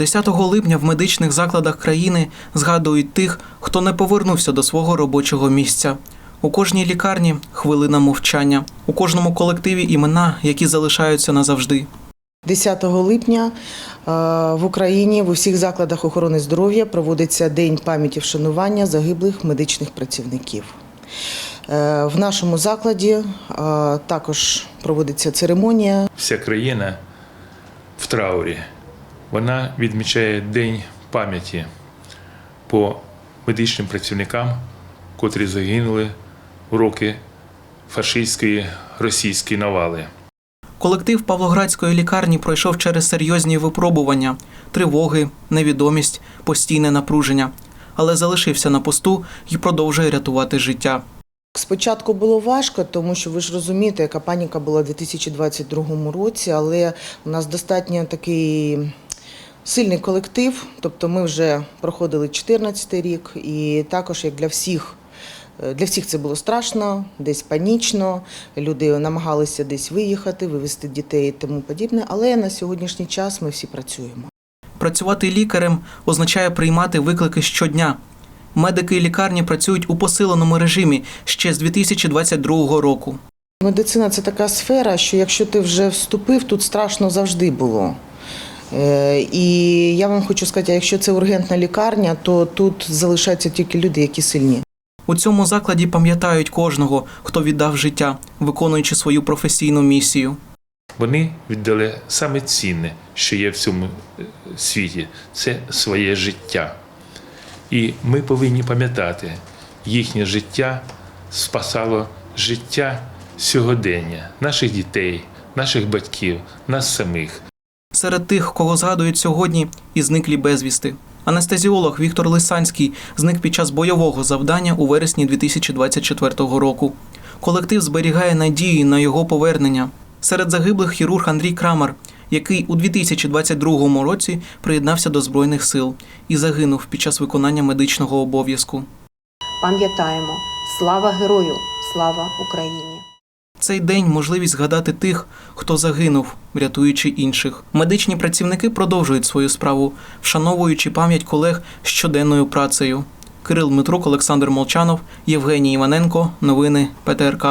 10 липня в медичних закладах країни згадують тих, хто не повернувся до свого робочого місця. У кожній лікарні хвилина мовчання, у кожному колективі імена, які залишаються назавжди. 10 липня е, в Україні в усіх закладах охорони здоров'я проводиться День пам'яті вшанування загиблих медичних працівників. Е, В нашому закладі е, також проводиться церемонія вся країна в траурі. Вона відмічає День пам'яті по медичним працівникам, котрі загинули в роки фашистської російської навали. Колектив Павлоградської лікарні пройшов через серйозні випробування, тривоги, невідомість, постійне напруження, але залишився на посту і продовжує рятувати життя. Спочатку було важко, тому що ви ж розумієте, яка паніка була у 2022 році, але у нас достатньо такий сильний колектив. Тобто ми вже проходили 14 рік, і також як для всіх. е, Для всіх це було страшно, десь панічно. Люди намагалися десь виїхати, вивезти дітей і тому подібне. Але на сьогоднішній час ми всі працюємо. Працювати лікарем означає приймати виклики щодня. Медики і лікарні працюють у посиленому режимі ще з 2022 року. Медицина це така сфера, що якщо ти вже вступив, тут страшно завжди було. Е, І я вам хочу сказати, якщо це ургентна лікарня, то тут залишаються тільки люди, які сильні. У цьому закладі пам'ятають кожного, хто віддав життя, виконуючи свою професійну місію. Вони віддали саме цінне, що є в цьому е, світі це своє життя. І ми повинні пам'ятати, їхнє життя спасало життя сьогодення наших дітей, наших батьків, нас самих. Серед тих, кого згадують сьогодні, і зниклі безвісти. Анестезіолог Віктор Лисанський зник під час бойового завдання у вересні 2024 року. Колектив зберігає надії на його повернення. Серед загиблих хірург Андрій Крамар, який у 2022 році приєднався до Збройних сил і загинув під час виконання медичного обов'язку. Пам'ятаємо, слава герою, слава Україні! Цей день можливість згадати тих, хто загинув, рятуючи інших. Медичні працівники продовжують свою справу, вшановуючи пам'ять колег щоденною працею. Кирил Митрук, Олександр Молчанов, Євгеній Іваненко. Новини ПТРК.